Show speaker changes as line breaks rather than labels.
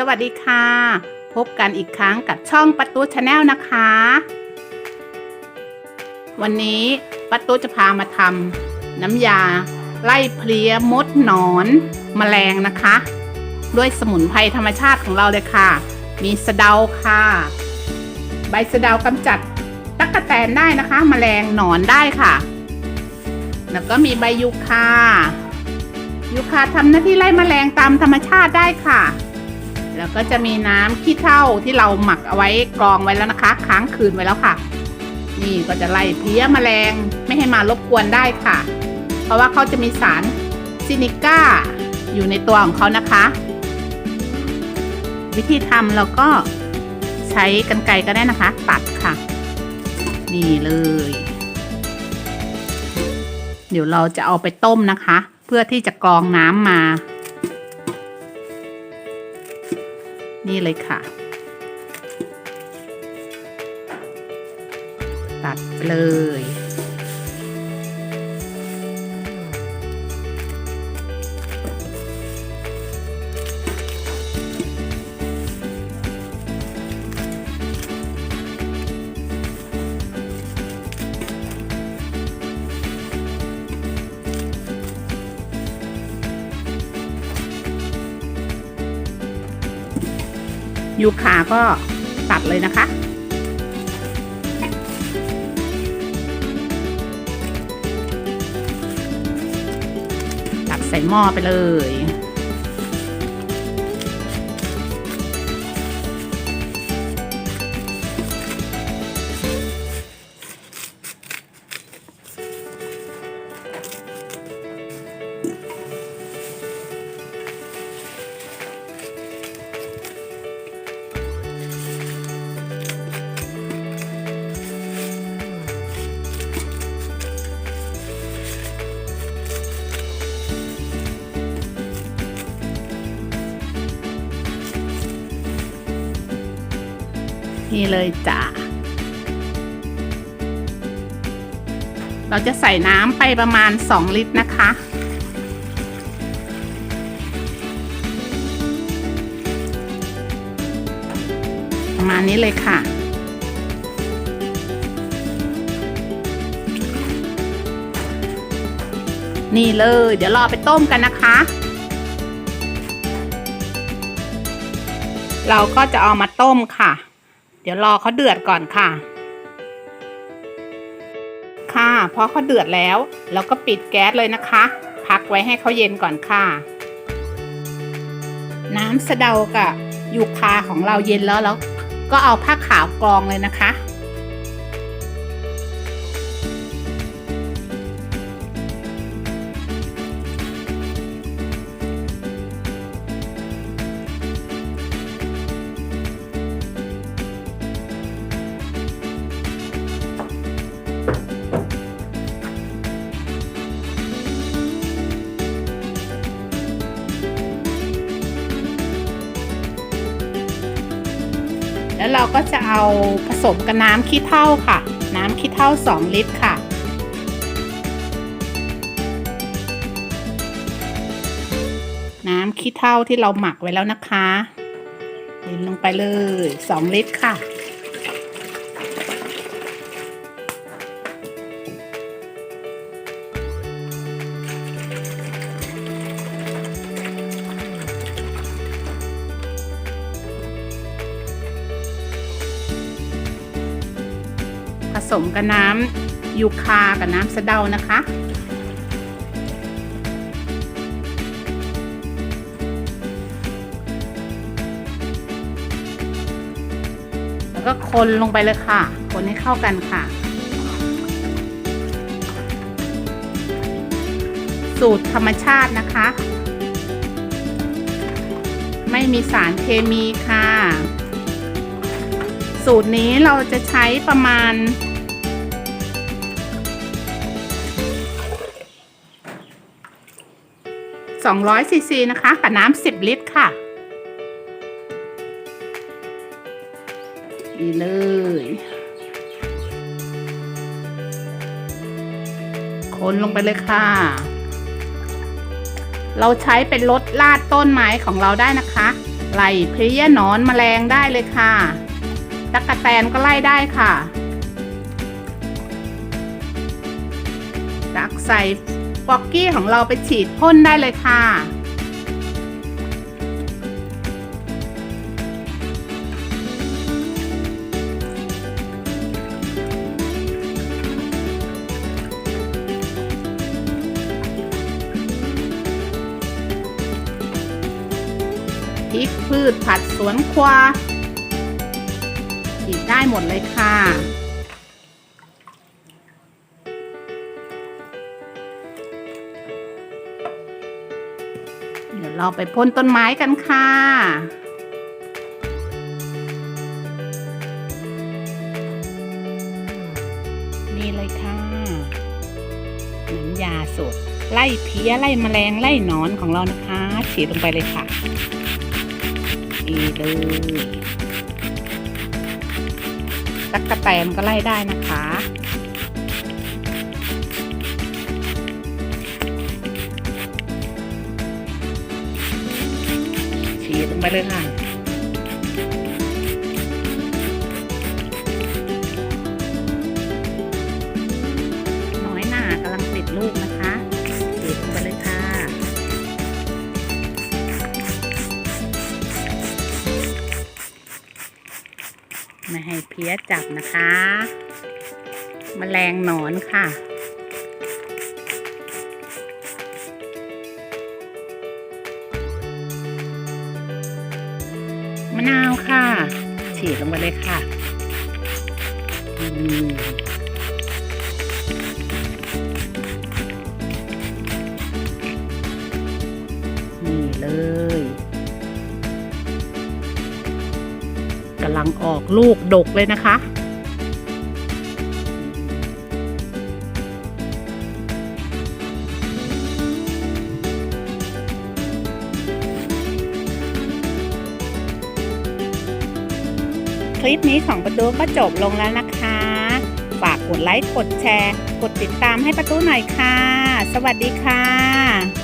สวัสดีค่ะ พบกันอีกครั้งกับช่องประตูชาแนลนะคะ วันนี้ประตูจะพามาทำน้ำยา ไล่เพลี้ยมดหนอนแมลงนะคะ ด้วยสมุนไพรธรรมชาติของเราเลยค่ะ มีสะเดาค่ะ ใบสะเดากำจัดตั๊กแตนได้นะคะแมลงหนอนได้ค่ะ แล้วก็มีใบยูคายูคาทำหน้าที่ไล่แมลงตามธรรมชาติได้ค่ะ แล้วก็จะมีน้ำขี้เถ้าที่เราหมักเอาไว้กรองไว้แล้วนะคะ ค้างคืนไว้แล้วค่ะ นี่ก็จะไล่เพี้ยแมลงไม่ให้มารบกวนได้ค่ะ เพราะว่าเขาจะมีสารซินิก้าอยู่ในตัวของเขานะคะ วิธีทำเราก็ใช้กันไกรก็ได้นะคะ ตัดค่ะ นี่เลย เดี๋ยวเราจะเอาไปต้มนะคะ เพื่อที่จะกรองน้ำมา นี่เลยค่ะ ตัดเลย ยูคาก็ตัดเลยนะคะ ตัดใส่หม้อไปเลย นี่เลยจ้ะ เราจะใส่น้ำไปประมาณ 2 ลิตรนะคะ ประมาณนี้เลยค่ะนี่เลย เดี๋ยวรอไปต้มกันนะคะ เราก็จะเอามาต้มค่ะ ดี๋ยวรอเขาเดือดก่อนค่ะ ค่ะพอเขาเดือดแล้ว เราก็ปิดแก๊สเลยนะคะ พักไว้ให้เขาเย็นก่อนค่ะ น้ำสะเดากับยูคาของเราเย็นแล้วแล้วก็เอาผ้าขาวกรองเลยนะคะ แล้วเราก็จะเอาผสมกับน้ำขี้เถ้าค่ะ น้ำขี้เถ้า 2 ลิตรค่ะ น้ำขี้เถ้าที่เราหมักไว้แล้วนะคะเทลงไปเลย 2 ลิตรค่ะ สมกับน้ำยูคากับน้ำสะเดานะคะ แล้วก็คนลงไปเลยค่ะ คนให้เข้ากันค่ะ สูตรธรรมชาตินะคะ ไม่มีสารเคมีค่ะสูตรนี้เราจะใช้ประมาณ 200ซีซีนะคะกับน้ำ10 ลิตรค่ะนี่เลย คนลงไปเลยค่ะ เราใช้เป็นรถลาดต้นไม้ของเราได้นะคะไล่เพลี้ยนอนแมลงได้เลยค่ะตั๊กแตนก็ไล่ได้ค่ะ ตักใส่ ฟอกกี้ของเราไปฉีดพ่นได้เลยค่ะ พริกพืชผัดสวนครัวฉีดได้หมดเลยค่ะ เราไปพ่นต้นไม้กันค่ะนี่เลยค่ะน้ำยาสูตรไล่เพี้ยไล่แมลงไล่หนอนของเรานะคะฉีดลงไปเลยค่ะดีเลยตักกะแตนก็ไล่ได้นะคะ ไปเลยค่ะ น้อยหน่ากำลังติดลูกนะคะฉีดไปเลยค่ะ ไม่ให้เพี้ยจับนะคะมแมลงหนอนค่ะ มะนาวค่ะ ฉีดลงไปเลยค่ะนี่เลยกำลังออกลูกดกเลยนะคะ ลิปนี้ของประตูก็จบลงแล้วนะคะ ฝากกดไลค์ กดแชร์ กดติดตามให้ประตูหน่อยค่ะ สวัสดีค่ะ